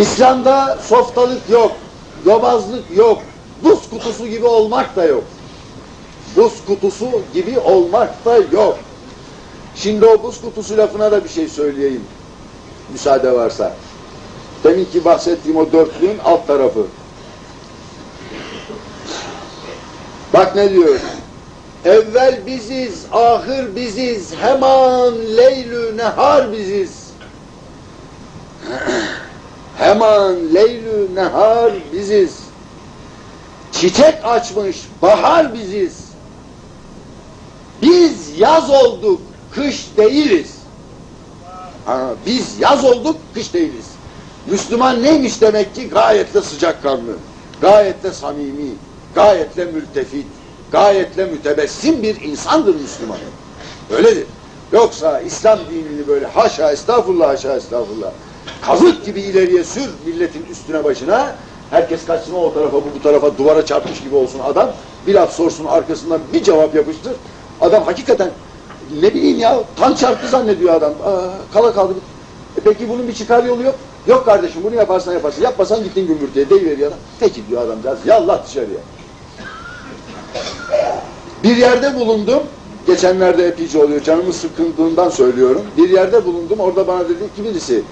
İslam'da softalık yok, yobazlık yok, buz kutusu gibi olmak da yok. Buz kutusu gibi olmak da yok. Şimdi o buz kutusu lafına da bir şey söyleyeyim. Müsaade varsa. Deminki bahsettiğim o dörtlüğün alt tarafı. Bak ne diyor? Evvel biziz, ahir biziz, hemen leylü nehar biziz. Hemen leylü nehar biziz. Çiçek açmış bahar biziz. Biz yaz olduk, kış değiliz. Ha, biz yaz olduk, kış değiliz. Müslüman neymiş demek ki? Gayet de sıcakkanlı, gayet de samimi, gayet de mültefit, gayet de mütebessim bir insandır Müslüman. Öyledir. Yoksa İslam dinini böyle haşa estağfurullah haşa estağfurullah kazık gibi ileriye sür milletin üstüne başına herkes kaçsın o tarafa bu bu tarafa duvara çarpmış gibi olsun adam bir laf sorsun arkasından bir cevap yapıştır adam hakikaten ne bileyim ya tan çarptı zannediyor adam Aa, kala kaldı e peki bunun bir çıkar yolu yok yok kardeşim bunu yaparsan yaparsın yapmasan gittin gümbürtüye deyiveriyor adam peki diyor adamcağız yallah dışarıya bir yerde bulundum. Geçenlerde epeyce oluyor. Canımın sıkıntığından söylüyorum. Bir yerde bulundum. Orada bana dedi ki birisi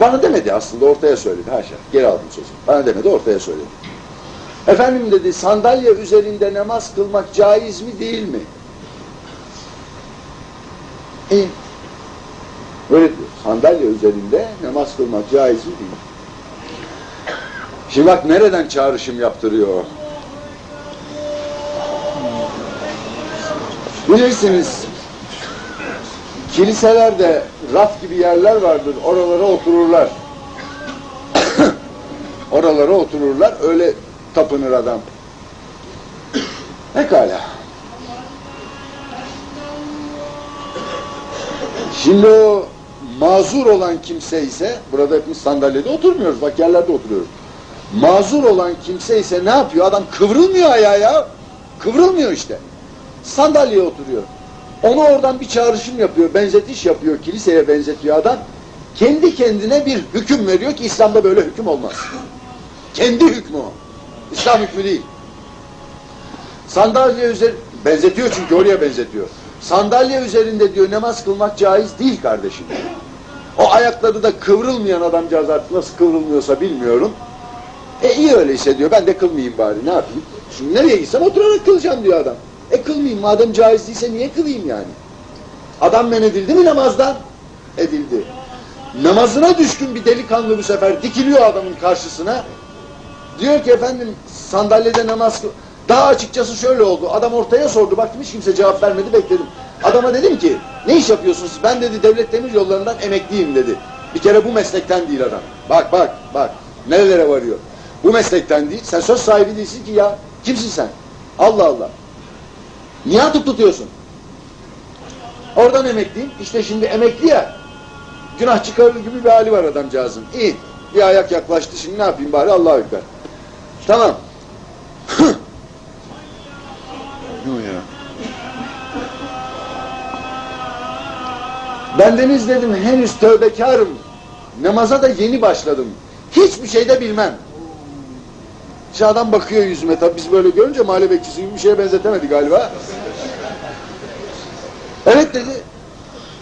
bana demedi aslında ortaya söyledi. Haşa. Geri aldım sözü. Bana demedi ortaya söyledi. Efendim dedi sandalye üzerinde namaz kılmak caiz mi değil mi? İyi. Böyle diyor. Sandalye üzerinde namaz kılmak caiz mi değil mi? Şimdi bak nereden çağrışım yaptırıyor? Bilirsiniz, kiliselerde raf gibi yerler vardır, oralara otururlar. oralara otururlar, öyle tapınır adam. Pekala. Şimdi o mazur olan kimse ise, burada hepimiz sandalyede oturmuyoruz, bak yerlerde oturuyoruz. Mazur olan kimse ise ne yapıyor? Adam kıvrılmıyor ayağa ya. Kıvrılmıyor işte sandalyeye oturuyor. Onu oradan bir çağrışım yapıyor, benzetiş yapıyor, kiliseye benzetiyor adam. Kendi kendine bir hüküm veriyor ki İslam'da böyle hüküm olmaz. Kendi hükmü o. İslam hükmü değil. Sandalye üzeri benzetiyor çünkü oraya benzetiyor. Sandalye üzerinde diyor namaz kılmak caiz değil kardeşim. O ayakları da kıvrılmayan adamcağız artık nasıl kıvrılmıyorsa bilmiyorum. E iyi öyleyse diyor ben de kılmayayım bari ne yapayım. Şimdi nereye gitsem oturarak kılacağım diyor adam. E kılmayayım madem caiz değilse niye kılayım yani? Adam men edildi mi namazdan? Edildi. Namazına düşkün bir delikanlı bu sefer dikiliyor adamın karşısına. Diyor ki efendim sandalyede namaz kıl... Daha açıkçası şöyle oldu. Adam ortaya sordu. Baktım hiç kimse cevap vermedi bekledim. Adama dedim ki ne iş yapıyorsunuz? Ben dedi devlet demir yollarından emekliyim dedi. Bir kere bu meslekten değil adam. Bak bak bak. Nerelere varıyor. Bu meslekten değil. Sen söz sahibi değilsin ki ya. Kimsin sen? Allah Allah. Niye atıp tutuyorsun? Oradan emekliyim. İşte şimdi emekli ya. Günah çıkarır gibi bir hali var adamcağızın. İyi. Bir ayak yaklaştı. Şimdi ne yapayım bari Allah'a ekber. Tamam. ne o ya? Bendeniz dedim henüz tövbekarım. Namaza da yeni başladım. Hiçbir şey de bilmem. Adam bakıyor yüzüme tabi biz böyle görünce mahalle bekçisi gibi bir şeye benzetemedi galiba. Evet dedi.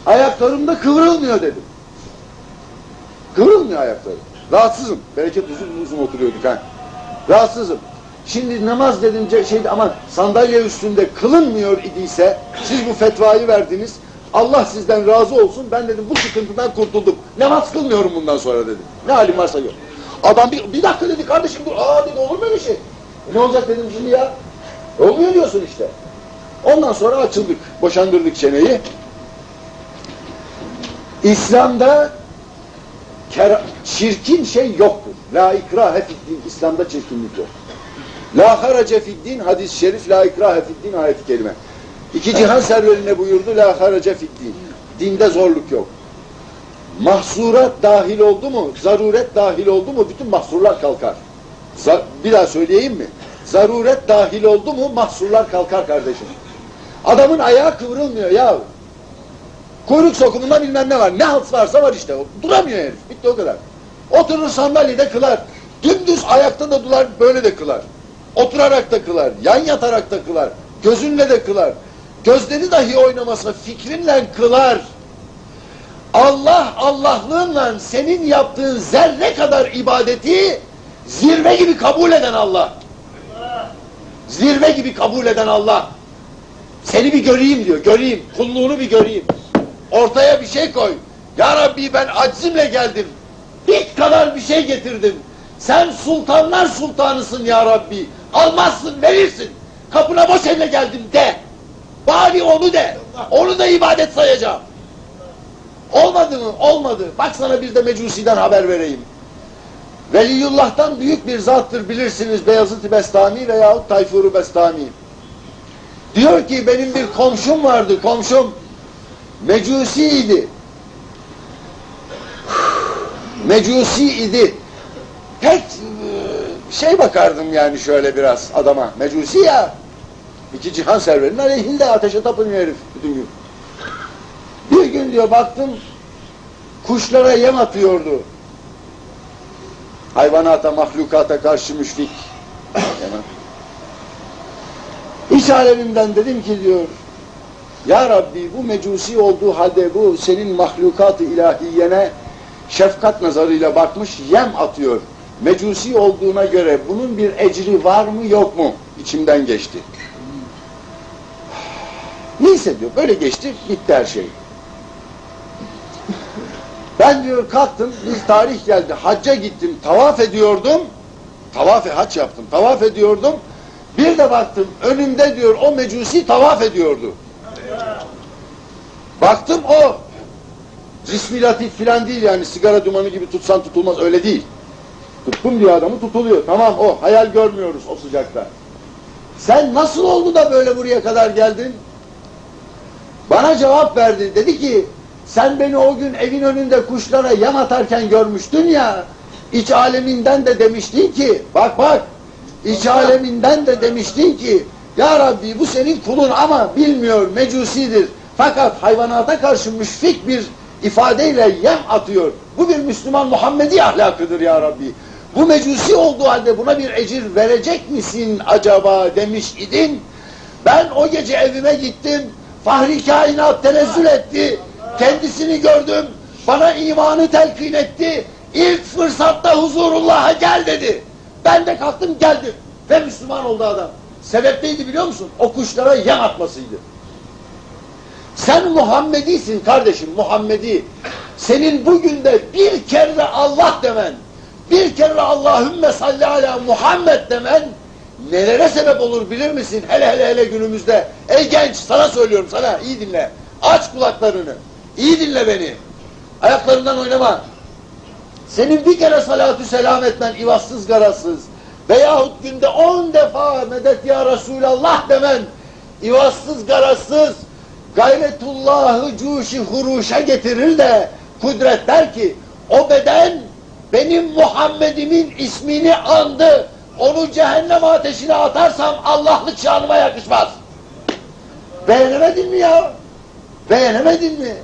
Ayaklarımda kıvrılmıyor dedim. Kıvrılmıyor ayaklarım. Rahatsızım. Bereket uzun uzun oturuyorduk ha. Rahatsızım. Şimdi namaz dedince şeydi ama sandalye üstünde kılınmıyor idiyse siz bu fetvayı verdiniz. Allah sizden razı olsun. Ben dedim bu sıkıntıdan kurtuldum. Namaz kılmıyorum bundan sonra dedim. Ne halim varsa gör. Adam bir, bir dakika dedi kardeşim dur. Aa dedi olur mu öyle şey? Ne olacak dedim şimdi ya. Olmuyor diyorsun işte. Ondan sonra açıldık. Boşandırdık çeneyi. İslam'da çirkin şey yoktur. La ikrahe fiddin. İslam'da çirkinlik yok. La harace fiddin hadis-i şerif la ikrahe fiddin ayet-i kerime. İki cihan serverine buyurdu la harace fiddin. Dinde zorluk yok. Mahsurat dahil oldu mu, zaruret dahil oldu mu bütün mahsurlar kalkar. Bir daha söyleyeyim mi? Zaruret dahil oldu mu mahsurlar kalkar kardeşim. Adamın ayağı kıvrılmıyor ya. Kuyruk sokumunda bilmem ne var. Ne halt varsa var işte. Duramıyor herif. Bitti o kadar. Oturur sandalyede kılar. Dümdüz ayakta da durar böyle de kılar. Oturarak da kılar, yan yatarak da kılar, gözünle de kılar. Gözleri dahi oynamasa fikrinle kılar. Allah Allah'lığınla senin yaptığın zerre kadar ibadeti zirve gibi kabul eden Allah. Zirve gibi kabul eden Allah. Seni bir göreyim diyor, göreyim. Kulluğunu bir göreyim. Ortaya bir şey koy. Ya Rabbi ben aczimle geldim. Bit kadar bir şey getirdim. Sen sultanlar sultanısın ya Rabbi. Almazsın, verirsin. Kapına boş elle geldim de. Bari onu de. Onu da ibadet sayacağım. Olmadı mı? Olmadı. Bak sana bir de Mecusi'den haber vereyim. Veliyullah'tan büyük bir zattır bilirsiniz Beyazıt-ı Bestami veyahut Tayfur-u Bestami. Diyor ki benim bir komşum vardı, komşum. Mecusi idi. Mecusi idi. Pek e, şey bakardım yani şöyle biraz adama. Mecusi ya. İki cihan serverinin aleyhinde ateşe tapınıyor herif bütün gün. Diyor baktım kuşlara yem atıyordu. Hayvanata, mahlukata karşı müşfik. Yani. İç alemimden dedim ki diyor, Ya Rabbi bu mecusi olduğu halde bu senin mahlukat-ı ilahiyene şefkat nazarıyla bakmış yem atıyor. Mecusi olduğuna göre bunun bir ecri var mı yok mu? İçimden geçti. Neyse diyor böyle geçti bitti her şey. Ben diyor kalktım bir tarih geldi hacca gittim tavaf ediyordum. Tavaf hac yaptım tavaf ediyordum. Bir de baktım önümde diyor o mecusi tavaf ediyordu. Baktım o cismi latif filan değil yani sigara dumanı gibi tutsan tutulmaz öyle değil. Tuttum diyor adamı tutuluyor. Tamam o hayal görmüyoruz o sıcakta. Sen nasıl oldu da böyle buraya kadar geldin? Bana cevap verdi. Dedi ki sen beni o gün evin önünde kuşlara yem atarken görmüştün ya. İç aleminden de demiştin ki bak bak iç aleminden de demiştin ki ya Rabbi bu senin kulun ama bilmiyor mecusidir. Fakat hayvanata karşı müşfik bir ifadeyle yem atıyor. Bu bir Müslüman Muhammedi ahlakıdır ya Rabbi. Bu mecusi olduğu halde buna bir ecir verecek misin acaba demiş idin. Ben o gece evime gittim. Fahri kainat tenezzül etti. Kendisini gördüm. Bana imanı telkin etti. İlk fırsatta huzurullah'a gel dedi. Ben de kalktım geldim. Ve Müslüman oldu adam. Sebep neydi biliyor musun? O kuşlara yem atmasıydı. Sen Muhammedisin kardeşim Muhammedi. Senin bugün de bir kere Allah demen, bir kere Allahümme salli ala Muhammed demen nelere sebep olur bilir misin? Hele hele hele günümüzde. Ey genç sana söylüyorum sana iyi dinle. Aç kulaklarını. İyi dinle beni. Ayaklarından oynama. Senin bir kere salatü selam etmen ivazsız garazsız veyahut günde on defa medet ya Resulallah demen ivazsız garazsız gayretullahı cuşi huruşa getirir de kudret der ki o beden benim Muhammed'imin ismini andı. Onu cehennem ateşine atarsam Allah'lık şanıma yakışmaz. Beğenemedin mi ya? Beğenemedin mi?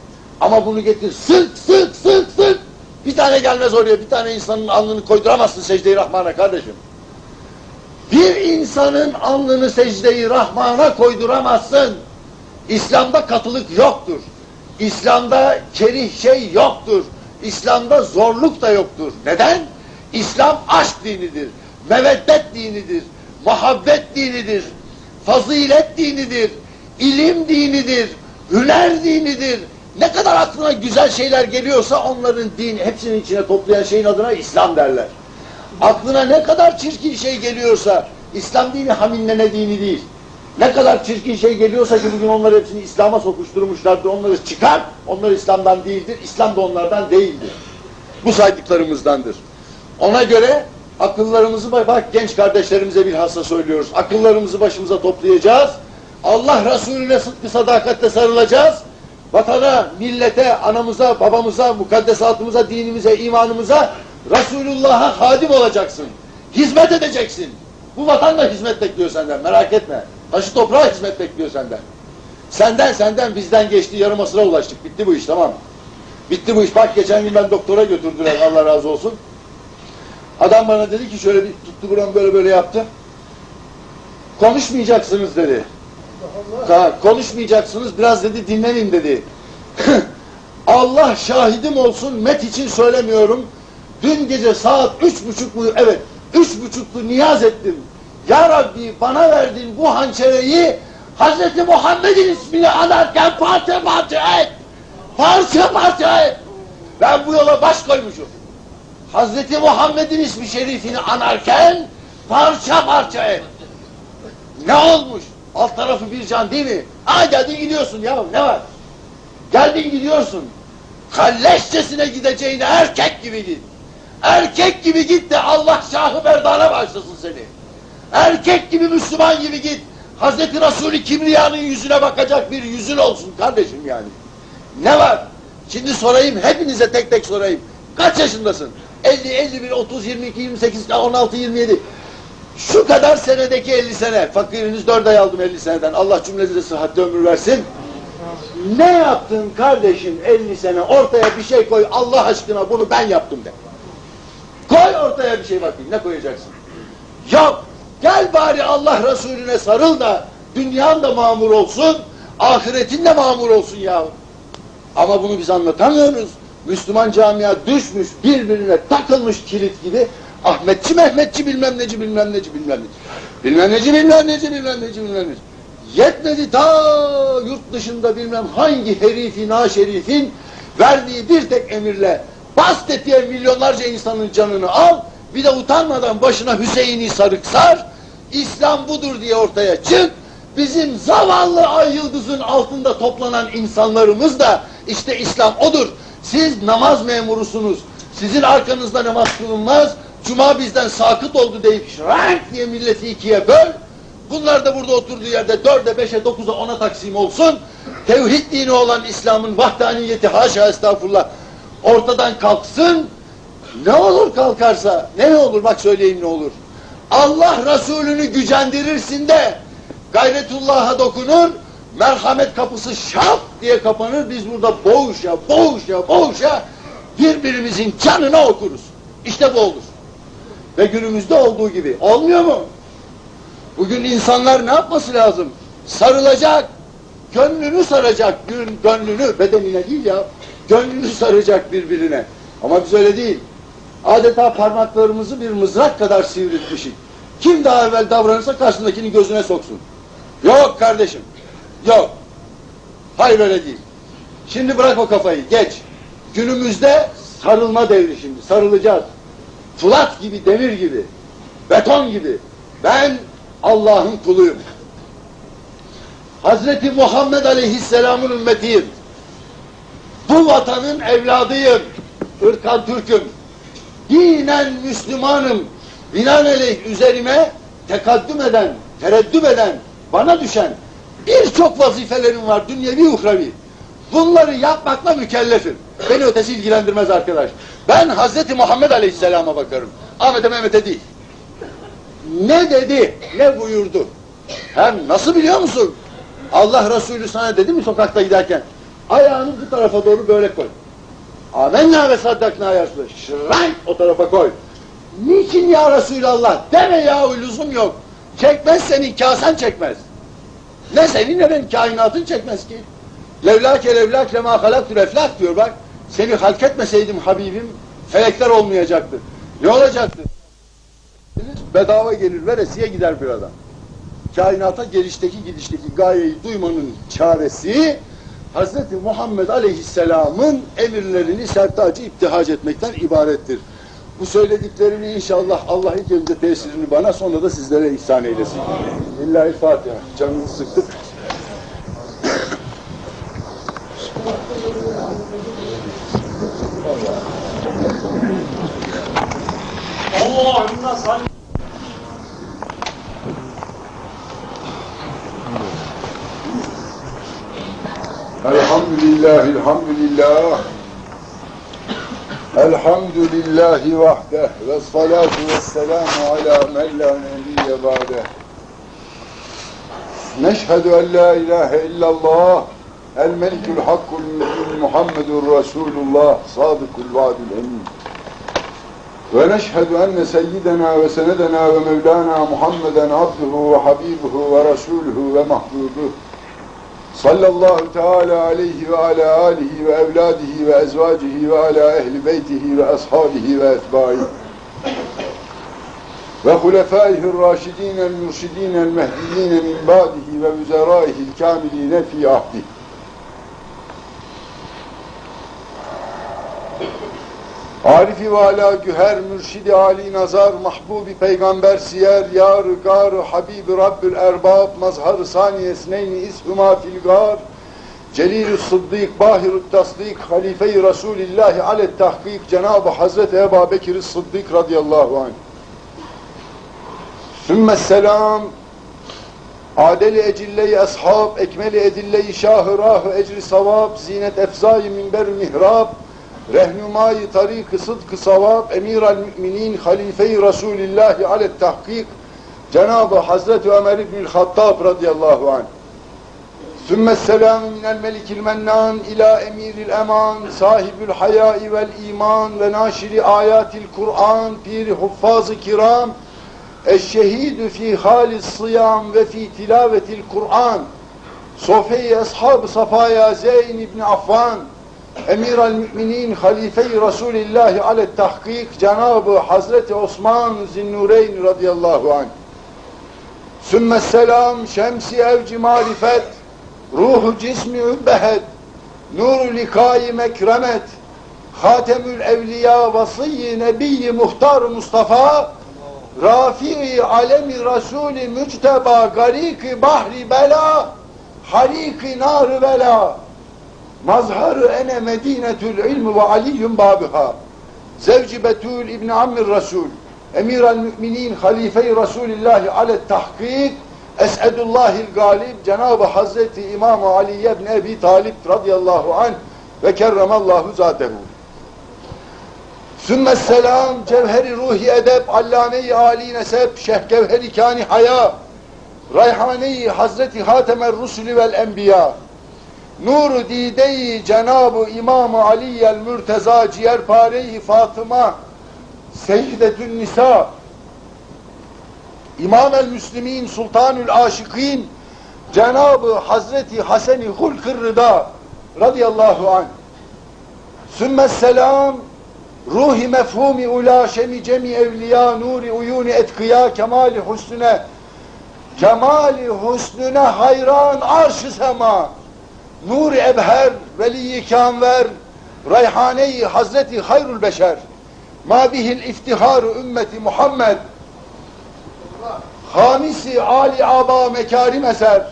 Ama bunu getir sık sık sık sık. Bir tane gelmez oraya bir tane insanın alnını koyduramazsın secde-i rahmana kardeşim. Bir insanın alnını secde-i rahmana koyduramazsın. İslam'da katılık yoktur. İslam'da kerih şey yoktur. İslam'da zorluk da yoktur. Neden? İslam aşk dinidir. Meveddet dinidir. Muhabbet dinidir. Fazilet dinidir. ilim dinidir. Hüner dinidir. Ne kadar aklına güzel şeyler geliyorsa onların dini hepsinin içine toplayan şeyin adına İslam derler. Aklına ne kadar çirkin şey geliyorsa İslam dini haminlene dini değil. Ne kadar çirkin şey geliyorsa ki bugün onları hepsini İslam'a sokuşturmuşlardı. Onları çıkar. Onlar İslam'dan değildir. İslam da onlardan değildir. Bu saydıklarımızdandır. Ona göre akıllarımızı bak genç kardeşlerimize bilhassa söylüyoruz. Akıllarımızı başımıza toplayacağız. Allah Resulüne sıdkı sadakatle sarılacağız. Vatana, millete, anamıza, babamıza, mukaddesatımıza, dinimize, imanımıza Resulullah'a hadim olacaksın. Hizmet edeceksin. Bu vatan da hizmet bekliyor senden merak etme. Taşı toprağa hizmet bekliyor senden. Senden senden bizden geçti yarım asıra ulaştık. Bitti bu iş tamam. Bitti bu iş. Bak geçen gün ben doktora götürdüler Allah razı olsun. Adam bana dedi ki şöyle bir tuttu buram böyle böyle yaptı. Konuşmayacaksınız dedi. Ha, konuşmayacaksınız biraz dedi dinlenin dedi. Allah şahidim olsun met için söylemiyorum. Dün gece saat üç buçuk mu evet üç buçuktu niyaz ettim. Ya Rabbi bana verdin bu hançereyi Hazreti Muhammed'in ismini anarken parça parça et. Parça parça et. Ben bu yola baş koymuşum. Hazreti Muhammed'in ismi şerifini anarken parça parça et. Ne olmuş? Alt tarafı bir can değil mi? Aa geldin gidiyorsun ya ne var? Geldin gidiyorsun. Kalleşçesine gideceğine erkek gibi git. Erkek gibi git de Allah şahı merdana başlasın seni. Erkek gibi Müslüman gibi git. Hazreti Resulü Kibriya'nın yüzüne bakacak bir yüzün olsun kardeşim yani. Ne var? Şimdi sorayım hepinize tek tek sorayım. Kaç yaşındasın? 50, 51, 30, 22, 28, 16, 27. Şu kadar senedeki 50 sene. Fakiriniz 4 ay aldım 50 seneden. Allah cümlenize sıhhatli ömür versin. Ne yaptın kardeşim 50 sene ortaya bir şey koy Allah aşkına bunu ben yaptım de. Koy ortaya bir şey bakayım ne koyacaksın? Yok gel bari Allah Resulüne sarıl da dünyan da mamur olsun ahiretin de mamur olsun ya. Ama bunu biz anlatamıyoruz. Müslüman camia düşmüş birbirine takılmış kilit gibi Ahmetçi Mehmetçi bilmem neci bilmem neci bilmem neci. Bilmem neci bilmem neci bilmem neci bilmem neci. Yetmedi ta yurt dışında bilmem hangi herifi naşerifin verdiği bir tek emirle bas tetiğe milyonlarca insanın canını al bir de utanmadan başına Hüseyin'i sarık sar İslam budur diye ortaya çık. Bizim zavallı ay yıldızın altında toplanan insanlarımız da işte İslam odur. Siz namaz memurusunuz. Sizin arkanızda namaz kılınmaz cuma bizden sakıt oldu deyip şrank diye milleti ikiye böl Bunlar da burada oturduğu yerde dörde, beşe, dokuza, ona taksim olsun. Tevhid dini olan İslam'ın vahdaniyeti haşa estağfurullah ortadan kalksın. Ne olur kalkarsa, ne olur bak söyleyeyim ne olur. Allah Resulünü gücendirirsin de gayretullah'a dokunur, merhamet kapısı şap diye kapanır. Biz burada boğuşa, boğuşa, boğuşa birbirimizin canına okuruz. İşte bu olur. Ve günümüzde olduğu gibi. Olmuyor mu? Bugün insanlar ne yapması lazım? Sarılacak, gönlünü saracak, gün gönlünü, bedenine değil ya, gönlünü saracak birbirine. Ama biz öyle değil. Adeta parmaklarımızı bir mızrak kadar sivriltmişik. Kim daha evvel davranırsa karşısındakini gözüne soksun. Yok kardeşim, yok. Hayır öyle değil. Şimdi bırak o kafayı, geç. Günümüzde sarılma devri şimdi, sarılacağız. Fulat gibi, demir gibi, beton gibi. Ben Allah'ın kuluyum. Hazreti Muhammed Aleyhisselam'ın ümmetiyim. Bu vatanın evladıyım. Irkan Türk'üm. Dinen Müslümanım. Binaenaleyh üzerime tekaddüm eden, tereddüm eden, bana düşen birçok vazifelerim var dünyevi uhrevi. Bunları yapmakla mükellefim. Beni ötesi ilgilendirmez arkadaş. Ben Hazreti Muhammed Aleyhisselam'a bakarım. Ahmet'e Mehmet'e değil ne dedi, ne buyurdu. Hem nasıl biliyor musun? Allah Resulü sana dedi mi sokakta giderken? Ayağını bu tarafa doğru böyle koy. Amenna ve saddakna yazdı. Şırank o tarafa koy. Niçin ya Resulallah? Deme ya lüzum yok. Çekmez seni kasen çekmez. Ne seni ne benim kainatın çekmez ki. Levlake levlak lema halaktür eflak diyor bak. Seni halk etmeseydim Habibim felekler olmayacaktı. Ne olacaktı? bedava gelir veresiye gider bir adam. Kainata gelişteki gidişteki gayeyi duymanın çaresi Hz. Muhammed Aleyhisselam'ın emirlerini sertacı iptihac etmekten ibarettir. Bu söylediklerini inşallah Allah ilk önce tesirini bana sonra da sizlere ihsan eylesin. Lillahi Fatiha. Canınızı sıktık. Allahümme salli Elhamdülillah, elhamdülillah. Elhamdülillahi vahde ve salatu ve selamu ala men la nebiyye ba'de. Neşhedü en la ilahe illallah el melikül hakkul mübin Muhammedun Resulullah sadıkul vaadil emin. ونشهد أن سيدنا وسندنا ومولانا محمدا عبده وحبيبه ورسوله ومحبوبه صلى الله تعالى عليه وعلى آله وأولاده وأزواجه وعلى أهل بيته وأصحابه وأتباعه وخلفائه الراشدين المرشدين المهديين من بعده ووزرائه الكاملين في عهده Arifi ve ala güher mürşidi ali nazar mahbubi peygamber siyer yar gar habibi rabbül erbab mazhar saniyesneyni ishuma fil gar celilü sıddık bahirü tasdik halife-i Resulillahi alet tahkik Cenab-ı Hazreti Ebu Bekir Sıddık radıyallahu anh. Sümme selam Adeli ecille-i ashab, ekmeli edille-i şah-ı rah ecri savab, zinet efzai minber mihrab, rehnumai tarik-ı sıdk-ı savab, emir-al müminin, halife-i Resulillahi alet tahkik, Cenab-ı Hazreti Ömer İbnül Hattab radıyallahu anh. Sümme selamu minel melikil mennan ila emiril eman, sahibül hayai vel iman ve naşiri ayatil Kur'an, piri huffaz-ı kiram, Eşşehidü fi halis sıyam ve fi tilavetil Kur'an. Sofe-i Ashab-ı Safaya Zeyn ibn Affan. Emir el Müminin Halife-i Resulillahi alet tahkik Cenab-ı Hazreti Osman Zinnureyn radıyallahu anh. Sümme selam şemsi evci marifet. Ruhu cismi übbehet. Nur-u likâi mekremet. Hatemül evliya vasıyyi nebiyyi muhtar Mustafa. Rafi alemi Resulü mücteba gariki bahri bela hariki nar bela mazharı ene medinetül ilmi ve aliyyum babiha. Zevci betül ibn ammir Resul emir el müminin halife-i Resulillahi alet tahkik. Esedullahil galib Cenab-ı Hazreti İmam-ı Ali ibn Ebi Talib radıyallahu anh ve kerremallahu zatehu Sümme selam cevheri ruhi edep allame-i âli nesep şeh gevheri kâni haya. Rayhane-i Hazreti Hatemer Rusulü vel Enbiya Nur-u dide-i Cenab-ı İmam-ı Ali'yel Mürteza ciğerpare-i Fatıma Seyyidetün Nisa İmam el Müslimin Sultanül Aşıkîn Cenab-ı Hazreti Hasen-i Hulk-ı Rıda radıyallahu anh. Sümme selam ruhi mefhumi ula şemi cemi evliya nuri uyuni etkiya kemali husnüne kemali husnüne hayran arş-ı sema nuri ebher veli-i kamver rayhane-i hazreti hayrul beşer ma bihil iftiharu ümmeti Muhammed hamisi ali aba mekarim eser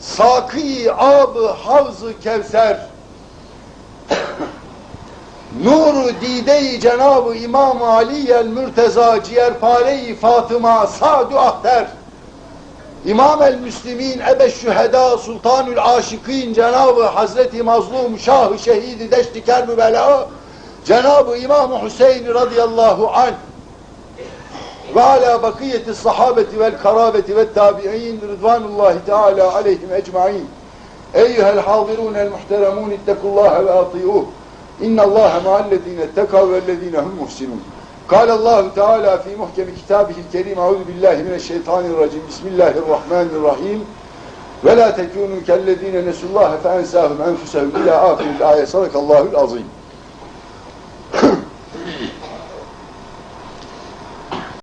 sakî ab-ı havz-ı kevser Nuru dide-i Cenab-ı İmam Ali el Mürteza ciğerpare-i Fatıma Sa'du Ahter İmam el-Müslimin Ebeş Şüheda Sultanül Aşıkîn Cenabı Hazreti Mazlum Şah-ı Şehidi Deşti Kerbübela Cenabı İmam Hüseyin radıyallahu anh ve ala bakiyeti sahabeti vel karabeti ve tabi'in rıdvanullahi teala aleyhim ecma'in eyyuhel hadirunel muhteremun ittekullaha ve atiyuh innallaha maallezine ettekav vellezine hum muhsinun قال الله تعالى في محكم كتابه الكريم أعوذ بالله من الشيطان الرجيم بسم الله الرحمن الرحيم ولا تكونوا كالذين نسوا الله فأنساهم أنفسهم إلى آخر الآية صدق الله العظيم